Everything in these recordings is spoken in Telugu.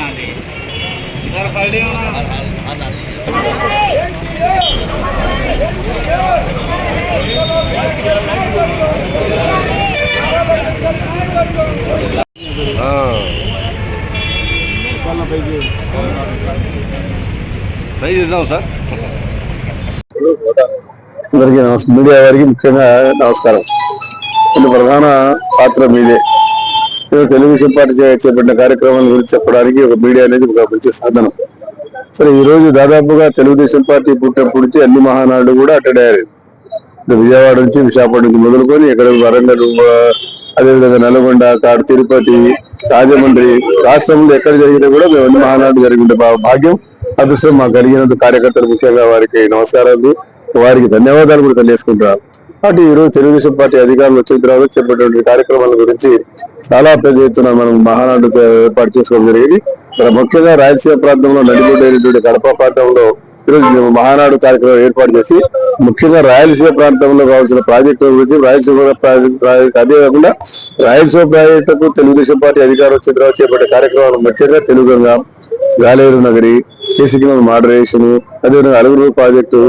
నాది. ఇద్దరు పల్లి ట్రై చేద్దాం సార్ అందరికీ నమస్కారం మీడియా వారికి ముఖ్యంగా నమస్కారం. ఇది ప్రధాన పాత్ర మీదే. తెలుగుదేశం పార్టీ చేపట్టిన కార్యక్రమాల గురించి చెప్పడానికి ఒక మీడియా అనేది ఒక మంచి సాధనం. సరే ఈ రోజు దాదాపుగా తెలుగుదేశం పార్టీ పుట్టినప్పటి నుంచి అన్ని మహానాడు కూడా అటెండ్ అయ్యారు విజయవాడ నుంచి విశాఖపట్నం నుంచి మొదలుకొని ఇక్కడ వరంగల్ అదేవిధంగా నల్గొండ కాడు తిరుపతి రాజమండ్రి రాష్ట్రంలో ఎక్కడ జరిగినా కూడా మేము అన్ని మహానాడు జరిగిన భాగ్యం. అదృష్టం మాకు కలిగినందుకు కార్యకర్తలు ముఖ్యంగా వారికి నమస్కారాలు. వారికి ధన్యవాదాలు కూడా తెలియజేసుకుంటున్నారు కాబట్టి ఈరోజు తెలుగుదేశం పార్టీ అధికారులు వచ్చిన తర్వాత చెప్పేటువంటి కార్యక్రమాల గురించి చాలా పెద్ద ఎత్తున మనం మహానాడు ఏర్పాటు చేసుకోవడం జరిగింది. ముఖ్యంగా రాయలసీమ ప్రాంతంలో నడిపోయినటువంటి కడప ప్రాంతంలో ఈరోజు మేము మహానాడు కార్యక్రమం ఏర్పాటు చేసి ముఖ్యంగా రాయలసీమ ప్రాంతంలో కావాల్సిన ప్రాజెక్టుల గురించి రాయలసీమ ప్రాజెక్ట్ ప్రాజెక్ట్ అదే కాకుండా రాయలసీమ ప్రాజెక్టుకు తెలుగుదేశం పార్టీ అధికారం వచ్చిన తర్వాత చేపట్టే కార్యక్రమాలు ముఖ్యంగా తెలుగుగా గాలేరు నగరి కేసికిలం మోడరేషన్ అదేవిధంగా అలుగురు ప్రాజెక్టు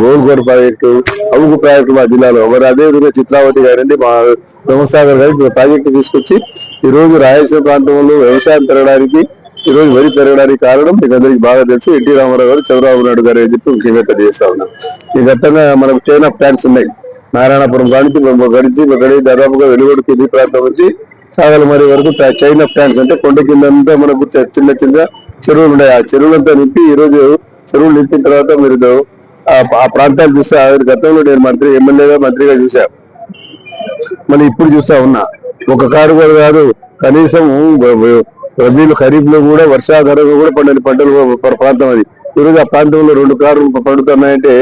గోల్గోడ్ ప్రాజెక్టు అవుగు ప్రాజెక్టు మా జిల్లాలో. మరి అదేవిధంగా చిత్రావతి గారండి మా బ్రహ్మసాగర్ గారి ప్రాజెక్టు తీసుకొచ్చి ఈ రోజు రాయలసీమ ప్రాంతంలో వ్యవసాయం పెరగడానికి ఈ రోజు వరి పెరగడానికి కారణం మీకు అందరికి బాగా తెలుసు. ఎన్టీ రామారావు గారు చంద్రబాబు నాయుడు గారు అని చెప్పి ముఖ్యంగా తెలియజేస్తా ఉన్నాం ఈ గతంగా మనకు చైనా ప్లాంట్స్ ఉన్నాయి. నారాయణపురం కానించి గడిచి గడి దాదాపుగా వెలుగొండ కింది ప్రాంతం నుంచి సాగలమరి వరకు చైనా ప్లాంట్స్ అంటే కొండ కింద అంతా మనకు చిన్న చిన్న చెరువులు ఉన్నాయి. ఆ చెరువులంతా నింపి ఈ రోజు చెరువులు నింపిన తర్వాత మీరు ఆ- ఆ ప్రాంతాలు చూస్తే ఆ గతంలో నేను మంత్రి ఎమ్మెల్యేగా మంత్రిగా చూసా మళ్ళీ ఇప్పుడు చూస్తా ఉన్నా. ఒక కారు కూడా కాదు. కనీసం రబీలు ఖరీఫ్లో కూడా వర్షాధారంగా కూడా పండని పంటలు ప్రాంతం అది. ఈరోజు ఆ ప్రాంతంలో రెండు కార్లు పండుతున్నాయంటే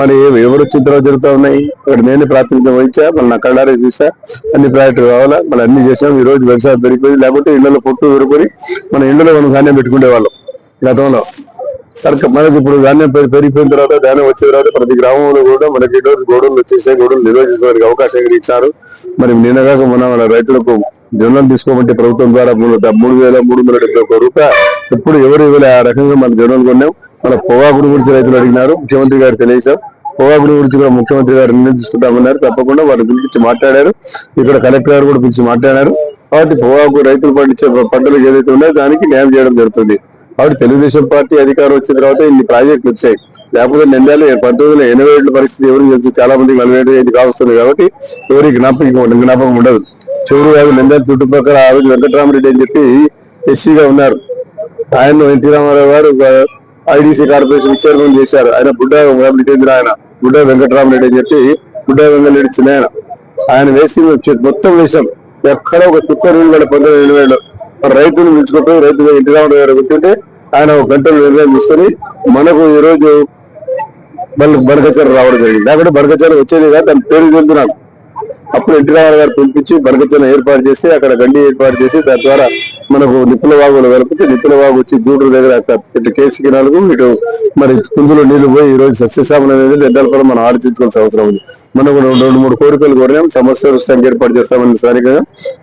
మరి ఎవరు చిత్రాలు జరుగుతూ ఉన్నాయి? ఇక్కడ నేను ప్రాతినిధ్యం వహించా మళ్ళీ నా కళ్ళారే చూసా అన్ని ప్రాజెక్టులు కావాలా మళ్ళీ అన్ని చేసాం ఈ రోజు వ్యవసాయం పెరిగిపోయింది లేకపోతే ఇళ్ళలో పొట్టు పెరుకొని మన ఇళ్ళలో మనం ధాన్యం పెట్టుకునే వాళ్ళం గతంలో. కనుక మనకి ఇప్పుడు ధాన్యం పెరిగిపోయిన తర్వాత ధాన్యం వచ్చిన తర్వాత ప్రతి గ్రామంలో కూడా మనకి ఈరోజు గోడలు వచ్చేసాయి గోడలు నిర్వహించడానికి అవకాశం ఇచ్చారు. మరి నిన్నగాక మన మన రైతులకు జొన్నలు తీసుకోమంటే ప్రభుత్వం ద్వారా మూడు వేల మూడు వందల డెబ్బై ఒక్క రూపాయ ఎప్పుడు ఎవరు ఇవ్వలే ఆ రకంగా మన జొన్నలు కొన్నాం. మన పొగాకుడు గురించి రైతులు అడిగినారు. ముఖ్యమంత్రి గారు తెలియజేశాం పొగాకుడు గురించి కూడా ముఖ్యమంత్రి గారు నిర్ణయం తీసుకుంటామన్నారు. తప్పకుండా వాళ్ళు పిలిపించి మాట్లాడారు. ఇక్కడ కలెక్టర్ గారు కూడా పిలిచి మాట్లాడారు. కాబట్టి పొగాకు రైతులు పండించే పంటలు ఏదైతే ఉన్నాయో దానికి న్యాయం చేయడం జరుగుతుంది. కాబట్టి తెలుగుదేశం పార్టీ అధికారం వచ్చిన తర్వాత ఇన్ని ప్రాజెక్టులు వచ్చాయి. లేకపోతే నిందాలు పంతొమ్మిది వందల ఎనభై ఏళ్ళ పరిస్థితి ఎవరికి తెలుసు? చాలా మందికి నలభై ఏడు కావస్తుంది కాబట్టి ఎవరికి జ్ఞాపకం జ్ఞాపకం ఉండదు. చెవులు యాభై నిందాలు చుట్టుపక్కల ఆ రోజు వెంకటరామరెడ్డి అని చెప్పి ఎస్సీగా ఉన్నారు. ఆయన ఎన్టీ రామారావు గారు ఐడీసీ కార్పొరేషన్ చైర్మన్ చేశారు. ఆయన బుడ్డ ఫ్యామిలీ చెందిన ఆయన. బుడ్డ వెంకటరామరెడ్డి అని చెప్పి బుడ్డ వెంకటరెడ్డి చిన్న ఆయన. ఆయన వేసి మొత్తం వేశాం. ఎక్కడ ఒక చుక్క రెండు వేల పంతొమ్మిది ఎనభై వేలు రైతులు పిలుచుకుంటూ రైతులు ఎన్టీ రామారావు గారు కూర్చుంటే ఆయన ఒక గంటలు నిర్ణయం తీసుకొని మనకు ఈ రోజు మళ్ళీ బనకచర రావడం జరిగింది. లేకపోతే బనకచర వచ్చేది కాదు దాని పేరు చెందుతున్నాను అప్పుడు ఎన్టీ రామారావు గారు పిలిపించి బనకచన ఏర్పాటు చేసి అక్కడ గండి ఏర్పాటు చేసి దాని ద్వారా మనకు నిప్పుల వాగులు కలిపితే నిప్పుల వాగు వచ్చి గూడూరు దగ్గర ఇటు కేసుకి నాలుగు ఇటు మరి కుందులో నీళ్ళు పోయి ఈ రోజు సస్యశామం అనేది ఎండల కూడా మనం ఆలోచించుకోవాల్సిన అవసరం ఉంది. మనం కూడా రెండు మూడు కోరికలు కోరినాం. సమస్య వృష్టానికి ఏర్పాటు చేస్తామని స్థానికంగా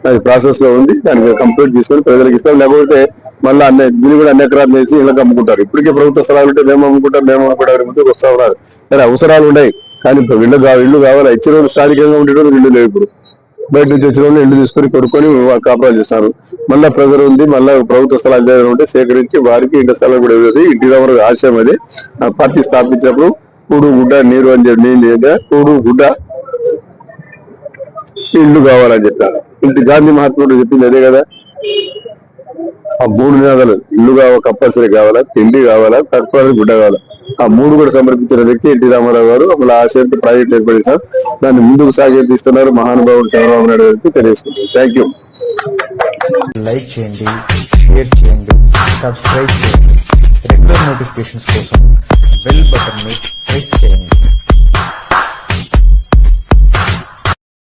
అది ప్రాసెస్లో ఉంది. దానికి కంప్లీట్ చేసుకొని ప్రజలకు ఇస్తాం. లేకపోతే మళ్ళీ అన్ని దీన్ని కూడా అన్ని ఎకరాలు చేసి ఇళ్ళకి అమ్ముకుంటారు. ఇప్పటికే ప్రభుత్వ స్థలాలు ఉంటే మేము అమ్ముకుంటాం మేము అమ్ముకుంటాం ముందుకు వస్తా ఉన్నారు. సరే అవసరాలు ఉన్నాయి. కానీ ఇప్పుడు ఇల్లు కావాలి ఇల్లు కావాలి. ఇచ్చిన రోజు స్థానికంగా ఉండేటప్పుడు ఇల్లు లేవు ఇప్పుడు. బయట నుంచి వచ్చిన వాళ్ళు ఇల్లు తీసుకొని కొనుక్కొని కాపురాలు చేస్తారు. మళ్ళీ ప్రెజర్ ఉంది మళ్ళీ ప్రభుత్వ స్థలాలు ఏదైనా ఉంటే సేకరించి వారికి ఇంటి స్థలం కూడా ఇవ్వదు. ఇంటి దగ్గర ఆశయం అది. ఆ పార్టీ స్థాపించినప్పుడు కూడు గుడ్డ నీరు అని చెప్పి నేను లేదా కూడు గుడ్డ ఇల్లు కావాలని చెప్పారు ఇంటి గాంధీ మహాత్ముడు చెప్పింది అదే కదా. ఆ మూడు నినాదాలు. ఇల్లు కావాలి కంపల్సరీ కావాలా తిండి కావాలా తక్కువ గుడ్డ కావాలా. ఆ మూడు కూడా సమర్పించిన వ్యక్తి ఎన్టీ రామారావు గారు. అమలు ఆశయంతో ప్రాజెక్ట్ ఏర్పడించారు దాన్ని ముందుకు సాగేపిస్తున్నారు మహానుభావుడు చంద్రబాబు నాయుడు గారికి తెలియజేసుకుంటారు థ్యాంక్ యూ లైక్ చేయండి షేర్ చేయండి సబ్స్క్రైబ్ చేయండి. రెగ్యులర్ నోటిఫికేషన్స్ కోసం బెల్ బటన్ని ప్రెస్ చేయండి.